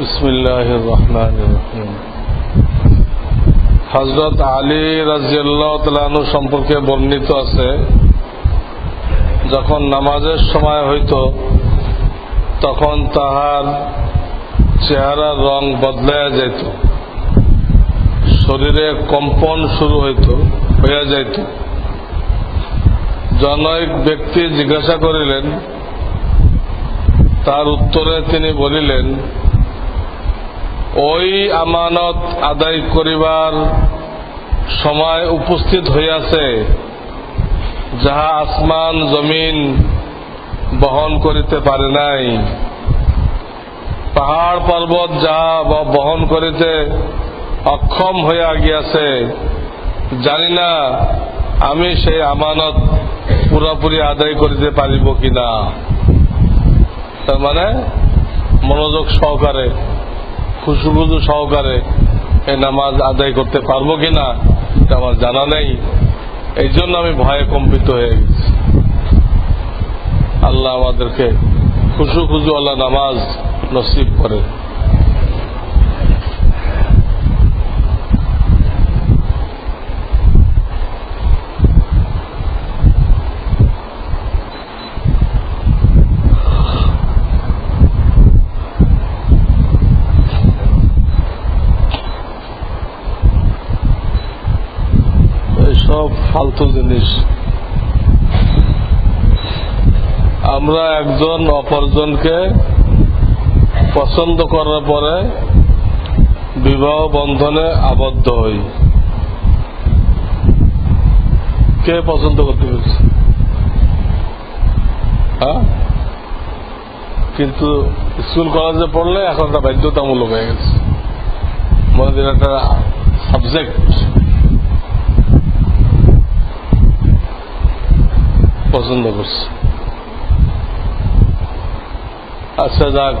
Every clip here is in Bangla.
بسم الله الرحمن الرحيم হজরত আলী রাজিয়াল্লাহ তালু সম্পর্কে বর্ণিত আছে যখন নামাজের সময় হইত তখন তাহার চেহারার রং বদলাইয়া যাইত শরীরে কম্পন শুরু হইত হইয়া যাইত জনৈক ব্যক্তি জিজ্ঞাসা করিলেন তার উত্তরে তিনি বলিলেন ওই আমানত আদায় করিবার সময় উপস্থিত হইয়াছে, যাহা আসমান জমিন বহন করিতে পারে নাই। পাহাড় পর্বত যাহা বহন করিতে অক্ষম হইয়া গিয়াছে, জানি না আমি সেই আমানত পুরাপুরি আদায় করিতে পারিব কিনা। তার মানে মনোযোগ সহকারে খুশু খুশু সহকারে নামাজ আদায় করতে পারব কিনা, এটা আমার জানা নেই। এই জন্য আমি ভয়ে কম্পিত হয়ে গেছি। আল্লাহ আমাদেরকে খুশু খুশু আল্লাহ নামাজ নসিব করে ফালতু জিনিস। আমরা একজন অপরজনকে পছন্দ করার পরে বিবাহ বন্ধনে আবদ্ধ হই। কে পছন্দ করতে পেরেছে? হ্যাঁ? কিন্তু স্কুল কলেজে পড়লে এখন একটা বাধ্যতামূলক হয়ে গেছে। মনে একটা সাবজেক্ট পছন্দ করছে। আচ্ছা যাক।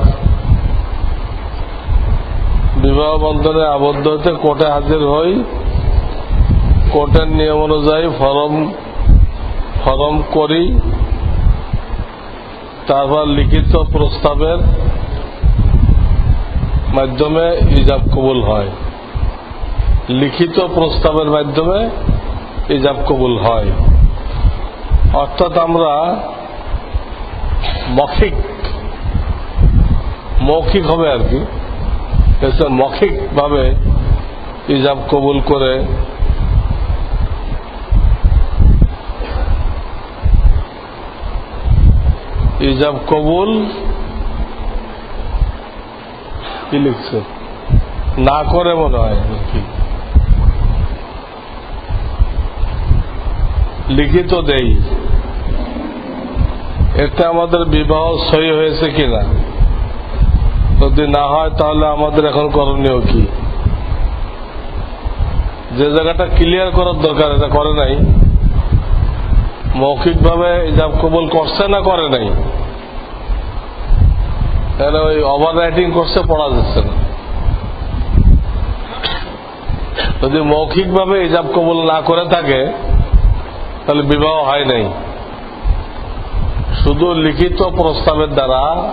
বিবাহ বন্ধনে আবদ্ধ হতে কোর্টে হাজির হই। কোর্টের নিয়ম অনুযায়ী ফরম ফরম করি। তারপর লিখিত প্রস্তাবের মাধ্যমে ইজাব কবুল হয়। লিখিত প্রস্তাবের মাধ্যমে ইজাব কবুল হয়। অর্থাৎ আমরা মৌখিক মৌখিক হবে আর কি। মৌখিক ভাবে ইজাব কবুল করে ইজাব কবুল কি লিখছে? না করে মনে হয় কি। লিখিত দেই। এতে আমাদের বিবাহ সই হয়েছে কিনা? যদি না হয়, তাহলে আমাদের এখন করণীয় কি? যে জায়গাটা ক্লিয়ার করার দরকার, এটা করে নাই। মৌখিকভাবে ইজাব কবুল করছে না করে নাই? তাহলে ওই ওভার রাইটিং করছে পড়া যাচ্ছে না। যদি মৌখিকভাবে ইজাব কবুল না করে থাকে, তাহলে বিবাহ হয় নাই। শুধু লিখিত প্রস্তাবের দ্বারা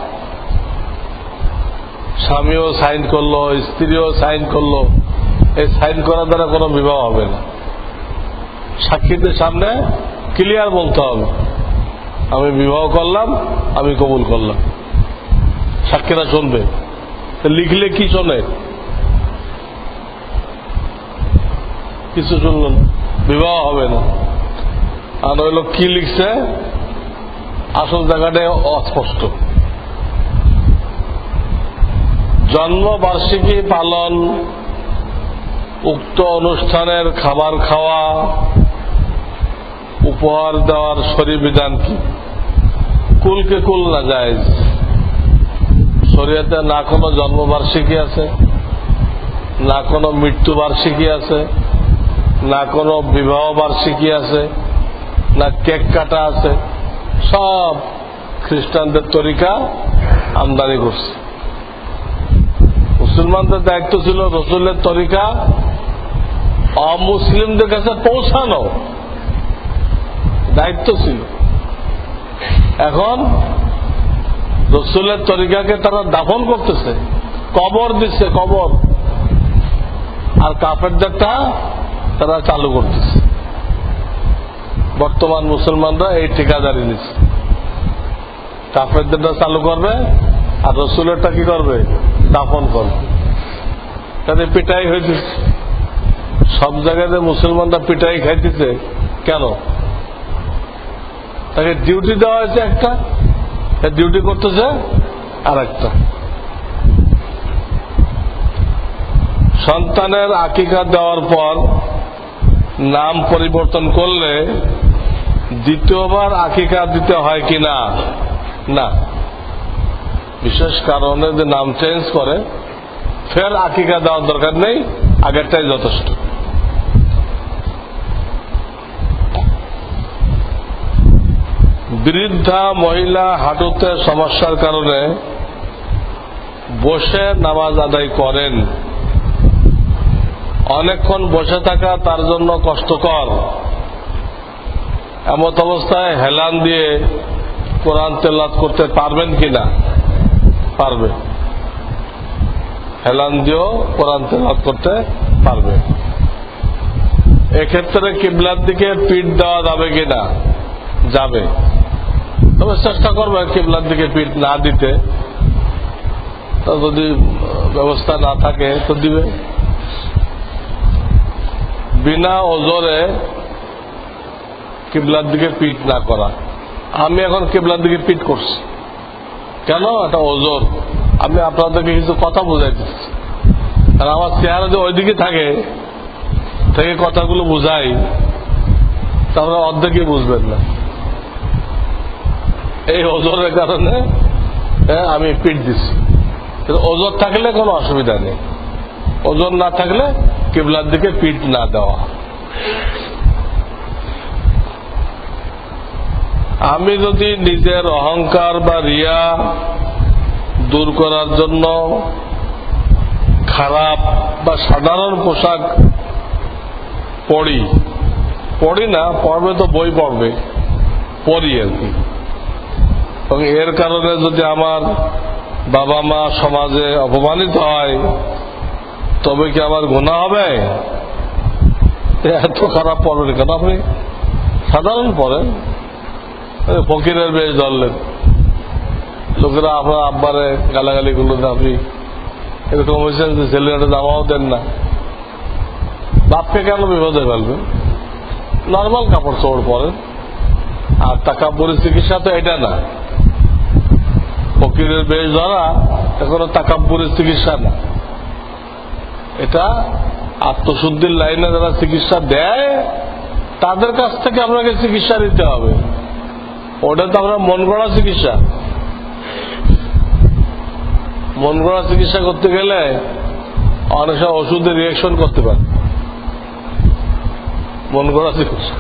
স্বামীও সাইন করল, স্ত্রীও সাইন করল, এই সাইন করার দ্বারা কোনো বিবাহ হবে না। সাক্ষীদের সামনে ক্লিয়ার বলতে হবে, আমি বিবাহ করলাম, আমি কবুল করলাম। সাক্ষীরা শুনবে। লিখলে কি শোনে? কিছু শুনল বিবাহ হবে না। আর ওই লোক কি লিখছে? আসল জায়গাটাই অস্পষ্ট। জন্মবার্ষিকী পালন, উক্ত অনুষ্ঠানের খাবার খাওয়া, উপহার দেওয়ার শরী বিধান কি? কুলকে কুল না যায় শরীয়তে না কোনো জন্মবার্ষিকী আছে, না কোনো মৃত্যুবার্ষিকী আছে, না কোনো বিবাহ বার্ষিকী আছে, না কেক কাটা আছে। সব খ্রিস্টানদের তরিকা আমদানি করছে। মুসলমানদের দায়িত্ব ছিল রসুলের তরিকা। অমুসলিমদের কাছে পৌঁছানো। দায়িত্ব ছিল। এখন রসুলের তরিকাকে তারা দাফন করতেছে। কবর দিচ্ছে, কবর। আর কাফেরদেরটা তারা চালু করতেছে। বর্তমান মুসলমানরা এই ঠিকাদারি নিচ্ছে। কাফেরদেরটা চালু করবে আর রসুলেরটা কি করবে? দাফন করবে। তাদের পিটাই হয়েছে। সব জায়গাতে মুসলমানরা পিটাই খাইতেছে। কেন? তাকে ডিউটি দেওয়া হয়েছে একটা ডিউটি করতেছে আর একটা সন্তানের আকিকা দেওয়ার পর নাম পরিবর্তন করলে দ্বিতীয়বার আকিকা দিতে হয় কি না। না বিশেষ কারণে যে নাম চেঞ্জ করে, ফের আকিকা দেওয়ার দরকার নেই, আগেরটাই যথেষ্ট। বৃদ্ধা মহিলা হাঁটুতে সমস্যার কারণে বসে নামাজ আদায় করেন। অনেকক্ষণ বসে থাকা তার জন্য কষ্টকর। এমত অবস্থায় হেলান দিয়ে কোরআন তেলাত করতে পারবেন কিনা? পারবে। হেলান দিয়েও কোরআন তেলাত করতে পারবে। এক্ষেত্রে কিবলার দিকে পিঠ দেওয়া যাবে কিনা? যাবে। তবে চেষ্টা করবে কিবলার দিকে পিঠ না দিতে। যদি ব্যবস্থা না থাকে তো দিবে। বিনা ওজরে কিবলার দিকে পিট না করা। আমি এখন কেবলার দিকে পিট করছি। কেন? এটা ওজোর। আমি আপনাদেরকে কিছু কথা বুঝাই দিচ্ছি। আর আমার চেহারা যে ওইদিকে থাকে থেকে কথাগুলো বুঝাই তারপরে অর্ধেকই বুঝবেন না। এই ওজোরের কারণে হ্যাঁ, আমি পিট দিচ্ছি। ওজোর থাকলে কোনো অসুবিধা নেই। ওজন না থাকলে কেবলার দিকে পিঠ না দেওয়া। আমি যদি নিজের অহংকার বা রিয়া দূর করার জন্য খারাপ বা সাধারণ পোশাক পড়ি পড়ি না পড়বে তো বই পড়বে পড়ি আর কি। এবং এর কারণে যদি আমার বাবা মা সমাজে অপমানিত হয়, তবে কি আমার গুণা হবে? এত খারাপ পড়বেন কেন আপনি? সাধারণ পড়েন ফকিরের বেশ ধরলেন লোকেরা আপনার আব্বারে গালাগালি করল আপনি এরকম হয়েছেন যে ছেলেটা জামাও দেন না। বাপকে কেন বিপদে ফেলবেন? নর্মাল কাপড় চোপড় পরেন। আর টাকা পরি চিকিৎসা তো এটা না। ফকিরের বেশ ধরা টাকা পরি চিকিৎসা না। এটা আত্মশুদ্ধির লাইনে যারা চিকিৎসা দেয়, তাদের কাছ থেকে আপনাকে চিকিৎসা নিতে হবে। ওটা তো আমরা মন গড়া চিকিৎসা। মন গড়া চিকিৎসা করতে গেলে অনেক সময় ওষুধের রিয়েকশন করতে পারে। মন গড়া চিকিৎসা।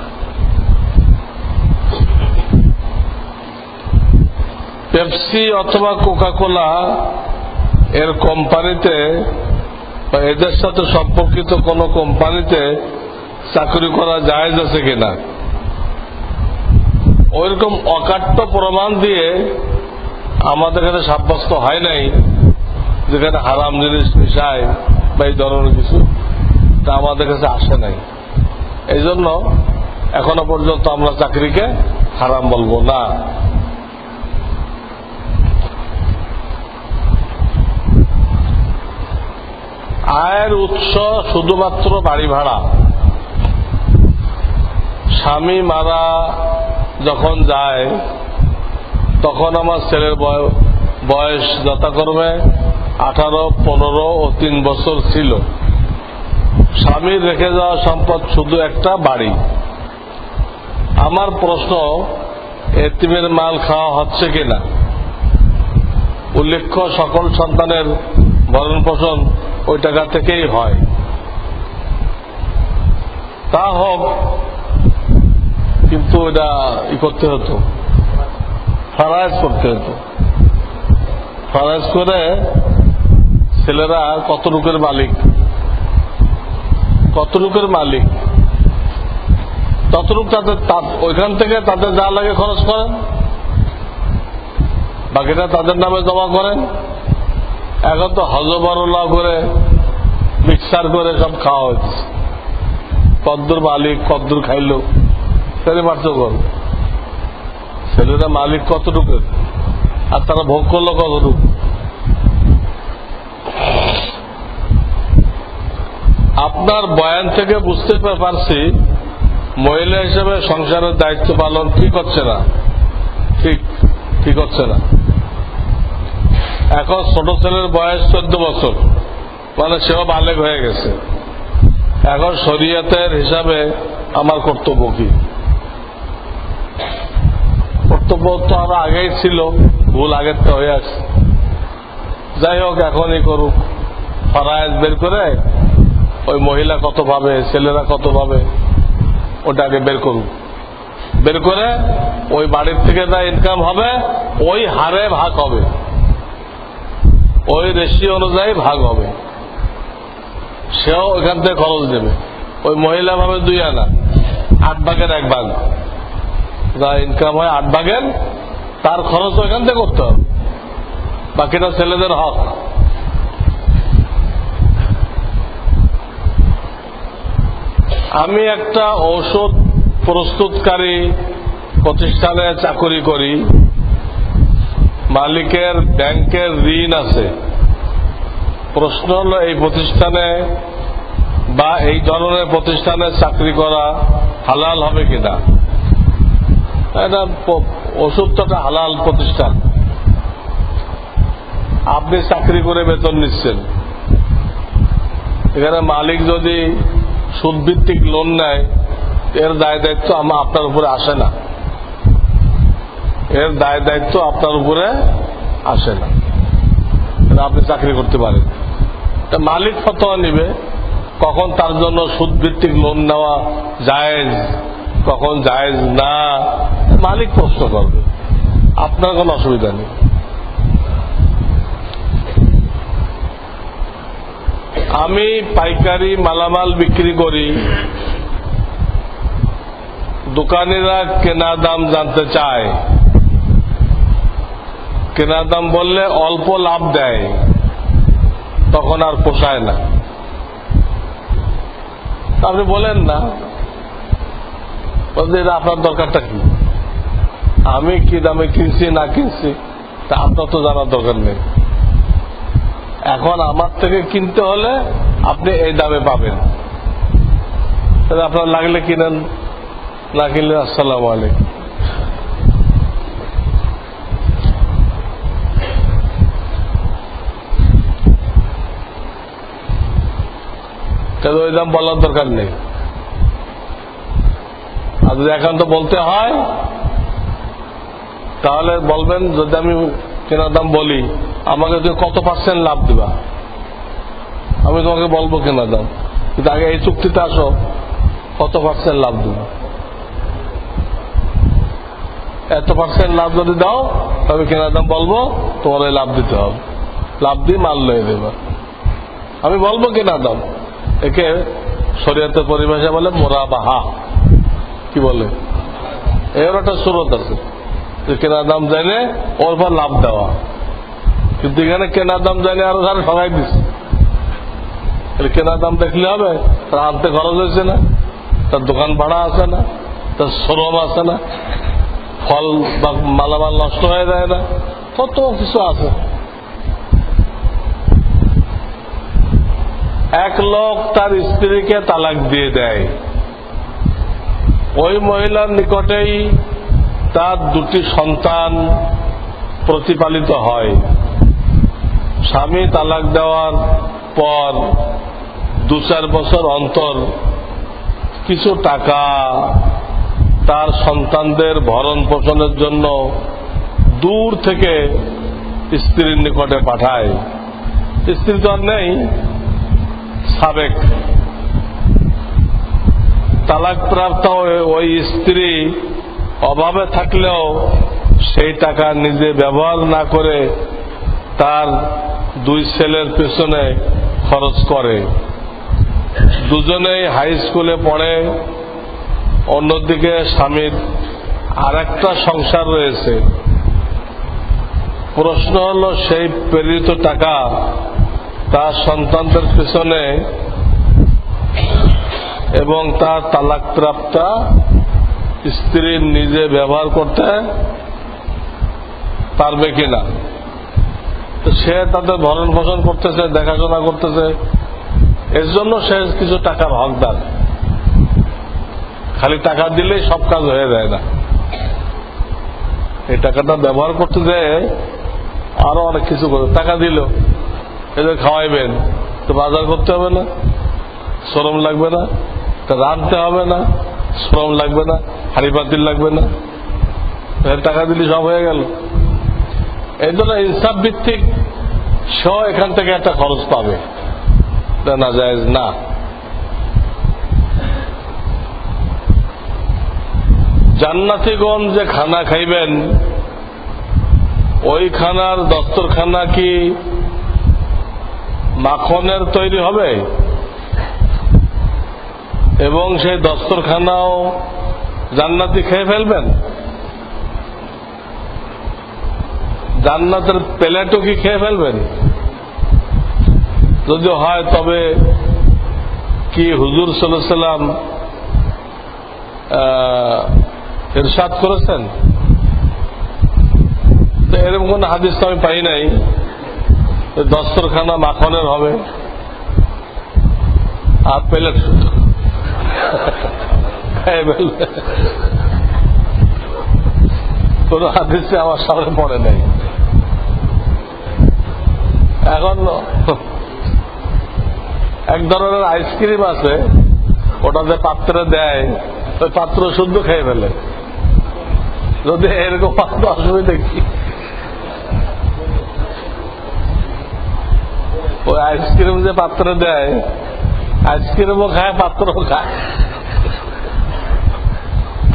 পেপসি অথবা কোকা কোলা এর কোম্পানিতে বা এদের সাথে সম্পর্কিত কোন কোম্পানিতে চাকরি করা জায়েজ আছে কিনা? ওইরকম অকাট্য প্রমাণ দিয়ে আমাদের কাছে সাব্যস্ত হয় নাই যেখানে হারাম জিনিস মিশায় বা এই ধরনের কিছু। তা আমাদের কাছে আসে নাই। এই জন্য এখনও পর্যন্ত আমরা চাকরিকে হারাম বলব না। আয়ের উৎস শুধুমাত্র বাড়ি ভাড়া। স্বামী মারা যখন যায়, তখন আমার ছেলের বয়- বয়স যথাক্রমে আঠারো, পনেরো ও তিন বছর ছিল। স্বামীর রেখে যাওয়া সম্পদ শুধু একটা বাড়ি। আমার প্রশ্ন, এতিমের মাল খাওয়া হচ্ছে কিনা? উল্লেখ্য, সকল সন্তানের ভরণ পোষণ ওই টাকা থেকেই হয়। তা হোক কিন্তু এটা ই করতে হতো। ফারাইজ করতে হতো। ফারাইজ করে ছেলেরা কত লোকের মালিক? কত লোকের মালিক? ততটুক তাদের ওইখান থেকে তাদের যা লাগে খরচ করেন। বাকিটা তাদের নামে জমা করেন। এখন তো হজবরলা করে মিক্সার করে সব খাওয়া হচ্ছে। কদ্দুর মালিক কদ্দুর খাইলো। ছেলে কর ছেলেরা মালিক কতটুকু? আর তারা ভোগ করল কতটুকু? আপনার বয়ান থেকে বুঝতে পারছি, মহিলা হিসেবে সংসারের দায়িত্ব পালন ঠিক হচ্ছে না। ঠিক ঠিক হচ্ছে না। এখন ছোট ছেলের বয়স চোদ্দ বছর। মানে সেও বালেক হয়ে গেছে। এখন শরীয়তের হিসাবে আমার কর্তব্য কি? কর্তব্য তো আরও আগেই ছিল, ভুল আগের তো হয়ে আছে। যাই হোক, এখনই করুক। ফরায়েজ বের করে ওই মহিলা কত পাবে ছেলেরা কত পাবে আগে বের করুক। বের করে ওই বাড়ির থেকে যা ইনকাম হবে, ওই হারে ভাগ হবে। ওই রেশি অনুযায়ী ভাগ হবে। সেও ওইখান থেকে খরচ দেবে। ওই মহিলা ভাবে দুই আনা, আট ভাগের এক ভাগ। যা ইনকাম হয় আট ভাগের, তার খরচ ওইখান থেকে করতে হবে। বাকিটা ছেলেদের হক। আমি একটা ঔষধ প্রস্তুতকারী প্রতিষ্ঠানে চাকরি করি। মালিকের ব্যাংকের ঋণ আছে। প্রশ্ন হল, এই প্রতিষ্ঠানে বা এই ধরনের প্রতিষ্ঠানে চাকরি করা হালাল হবে কিনা? এটা ওষুধ তো হালাল প্রতিষ্ঠান। আপনি চাকরি করে বেতন নিচ্ছেন। এখানে মালিক যদি সুদভিত্তিক লোন নেয়, এর দায় দায়িত্ব আমার আপনার উপরে আসে না। এর দায় দায়িত্ব আপনার উপরে আসে না। আপনি চাকরি করতে পারেন? মালিক ফতোয়া নিবে। কখন তার জন্য সুদভিত্তিক লোন নেওয়া জায়েজ, কখন জায়েজ না মালিক প্রশ্ন করবে। আপনার কোনো অসুবিধা নেই। আমি পাইকারি মালামাল বিক্রি করি। দোকানিরা কেনা দাম জানতে চায়। কেনা দাম বললে অল্প লাভ দেয়। তখন আর পোষায় না। আপনি বলেন না। আপনার দরকারটা কি? আমি কি দামে কিনছি না কিনছি, তা আপনার তো জানার দরকার নেই। এখন আমার থেকে কিনতে হলে আপনি এই দামে পাবেন। তাহলে আপনার লাগলে কিনেন, না কিনলে আসসালাম আলাইকুম। তাহলে ওই দাম বলার দরকার নেই। আর যদি একান্ত বলতে হয় তাহলে বলবেন, যদি আমি কেনার দাম বলি, আমাকে তুমি কত পার্সেন্ট লাভ দিবা? আমি তোমাকে বলব কেনার দাম। কিন্তু আগে এই চুক্তিতে আসো, কত পার্সেন্ট লাভ দিবা? এত পার্সেন্ট লাভ যদি দাও, তবে কেনার দাম বলব, তোমার লাভ দিতে হবে। লাভ দিয়ে মাল লয়ে দেবে। আমি বলব কেনার দাম। একে শরীয়তের পরিভাষা বলে মোরা বাহা কি বলে? এর একটা সুরত আছে। যে কেনার দাম জানে, ওর পর লাভ দেওয়া। কিন্তু এখানে কেনার দাম জানে আরও ধারে সবাই দিচ্ছে কেনার দাম দেখলে হবে, তার আনতে খরচ হয়েছে না, তার দোকান ভাড়া আছে না, তার শ্রম আছে না, ফল বা মালামাল নষ্ট হয়ে যায় না, কত কিছু আছে। এক লোক তার স্ত্রীকে তালাক দিয়ে দেয়। ওই মহিলার নিকটেই তার দুটি সন্তান প্রতিপালিত হয়। স্বামী তালাক দেওয়ার পর দু চার বছর অন্তর কিছু টাকা তার সন্তানদের ভরণ পোষণের জন্য দূর থেকে স্ত্রীর নিকটে পাঠায়। স্ত্রী তো আর নেই, সাবেক। তালাক প্রাপ্ত ওই স্ত্রী অভাবে থাকলেও সেই টাকা নিজে ব্যবহার না করে তার দুই ছেলের পেছনে খরচ করে। দুজনেই হাই স্কুলে পড়ে, অন্যদিকে স্বামীর আর একটা সংসার রয়েছে। প্রশ্ন হল, সেই প্রেরিত টাকা তার সন্তানদের পিছনে এবং তার তালাকপ্রাপ্তা স্ত্রীর নিজে ব্যবহার করতে পারবে কিনা? তো সে তাদের ভরণ পোষণ করতেছে, দেখাশোনা করতেছে। এর জন্য সে কিছু টাকার হকদার। খালি টাকা দিলেই সব কাজ হয়ে যায় না। এই টাকাটা ব্যবহার করতে যায় আরও অনেক কিছু করে। টাকা দিল এদের খাওয়াইবেন, তো বাজার করতে হবে না, শ্রম লাগবে না রাঁধতে হবে না, শ্রম লাগবে না। হাড়ি পাতিল লাগবে না। টাকা দিলে সব হয়ে গেল। এই জন্য ইনসাফ ভিত্তিক সেও এখান থেকে একটা খরচ পাবে। না যায় না। জান্নাতিগণ যে খানা খাইবেন, ওই খানার দস্তরখানা কি মাখনের তৈরি হবে? এবং সেই দস্তরখানাও জান্নাতি খেয়ে ফেলবেন? জান্নাতের প্লেটও কি খেয়ে ফেলবেন? যদি হয়, তবে কি হুজুর সাল্লাম ইরশাদ করেছেন? তো এরকম কোন হাদিস তো আমি পাই নাই। দস্তরখানা মাখনের হবে। আর প্লেট কোন হাদিসে আমার সামনে পড়ে নাই। এখন এক ধরনের আইসক্রিম আছে, ওটা যে পাত্রে দেয়, ওই পাত্র শুদ্ধ খেয়ে ফেলে। যদি এরকম পাত্র অসুবিধা কি ওই আইসক্রিম যে পাত্রে দেয়, আইসক্রিমও খায়, পাত্রও খায়।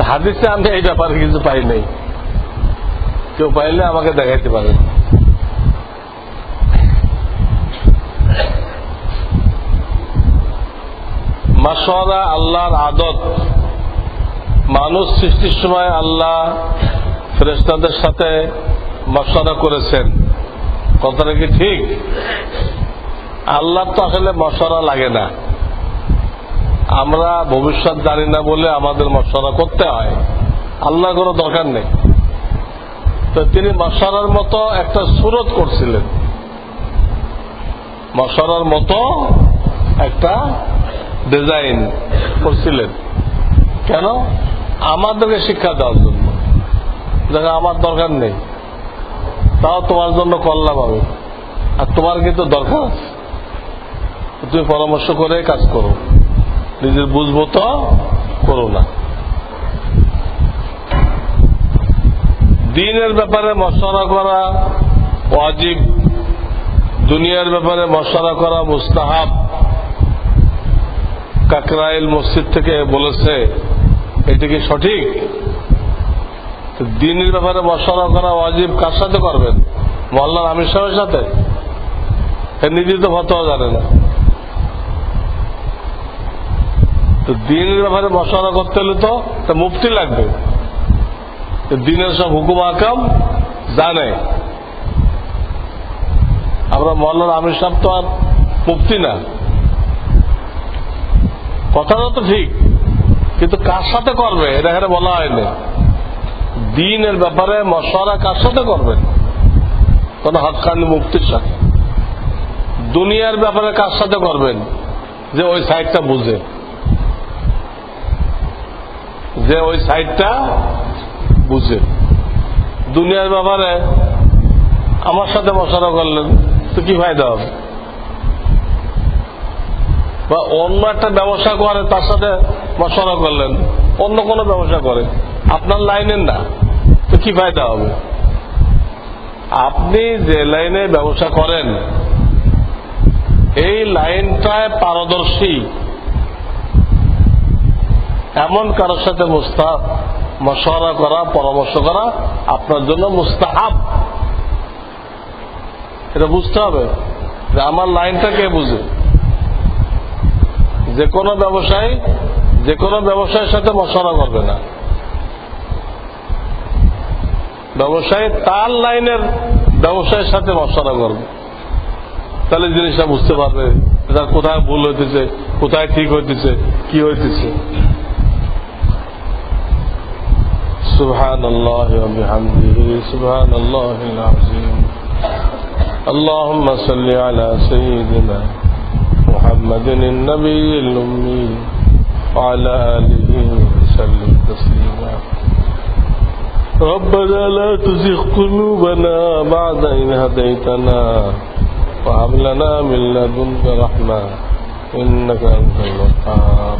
হাদিসে আমি এই ব্যাপারে কিছু পাই নাই। কেউ পাইলে আমাকে দেখাইতে পারে। মাসওয়ারা আল্লাহর আদত। মানুষ সৃষ্টির সময় আল্লাহ ফেরেস্তাদের সাথে মশওয়ারা করেছেন। কথাটা কি ঠিক? আল্লাহ তো আসলে মশওয়ারা লাগে না। আমরা ভবিষ্যৎ জানি না বলে আমাদের মশওয়ারা করতে হয়। আল্লাহ কোনো দরকার নেই। তো তিনি মশারার মতো একটা সুরত করছিলেন। মশারার মতো একটা ডিজাইন করছিলেন। কেন? আমাদেরকে শিক্ষা দেওয়ার জন্য। দেখো আমার দরকার নেই। তাও তোমার জন্য করলাম আমি। আর তোমার কিন্তু দরকার আছে। তুমি পরামর্শ করে কাজ করো। নিজের বুঝব তো, করো না। দিনের ব্যাপারে মশলা করা ওয়াজিব, দুনিয়ার ব্যাপারে মশলা করা মুস্তাহাব। কাকরাইল মসজিদ থেকে বলেছে, এটা কি সঠিক? দিনের ব্যাপারে মশলা করা ওয়াজিব কার সাথে করবেন? মোল্লার আমির সাহেবের সাথে? নিজে তো ফতোয়া জানে না। তো দিনের ব্যাপারে মশলা করতে হলে তো তা মুফতি লাগবে। দিনের সব হুকুম আকাম জানে। আমরা মোল্লার আমির সাহেব তো আর মুক্তি না। কথাটা তো ঠিক, কিন্তু কার সাথে করবে, এটা এখানে বলা হয়নি। দিনের ব্যাপারে মশলা কার সাথে করবেন কোন হকানি মুক্তির সাথে। দুনিয়ার ব্যাপারে কার সাথে করবেন? যে ওই সাইডটা বুঝে। যে ওই সাইডটা বুঝে। দুনিয়ার ব্যাপারে আমার সাথে মশলা করলেন, তো কি ফায়দা হবে? বা অন্য একটা ব্যবসা করে, তার সাথে মশলা করলেন, অন্য কোনো ব্যবসা করে। আপনার লাইনের না, তো কি ফায়দা হবে? আপনি যে লাইনে ব্যবসা করেন, এই লাইনটায় পারদর্শী এমন কারোর সাথে মুস্তা মশওয়ারা করা, পরামর্শ করা আপনার জন্য মুস্তাহাব। এটা বুঝতে হবে যে আমার লাইনটা কে বুঝে? যে কোনো ব্যবসায়ী, যে কোনো ব্যবসায়ীর সাথে মশলা করবে না। ব্যবসায়ী তার লাইনের ব্যবসায়ের সাথে মশলা করবে। তাহলে জিনিসটা বুঝতে পারবে তার কোথায় ভুল হইতেছে, কোথায় ঠিক হইতেছে, কি হইতেছে। سبحان الله وبحمده سبحان الله العظيم. اللهم صل على سيدنا محمد النبي الأمي وعلى آله وسلم تسليما. ربنا لا تزغ قلوبنا بعد إذ هديتنا وهب لنا من لدنك رحمة إنك أنت الوهاب.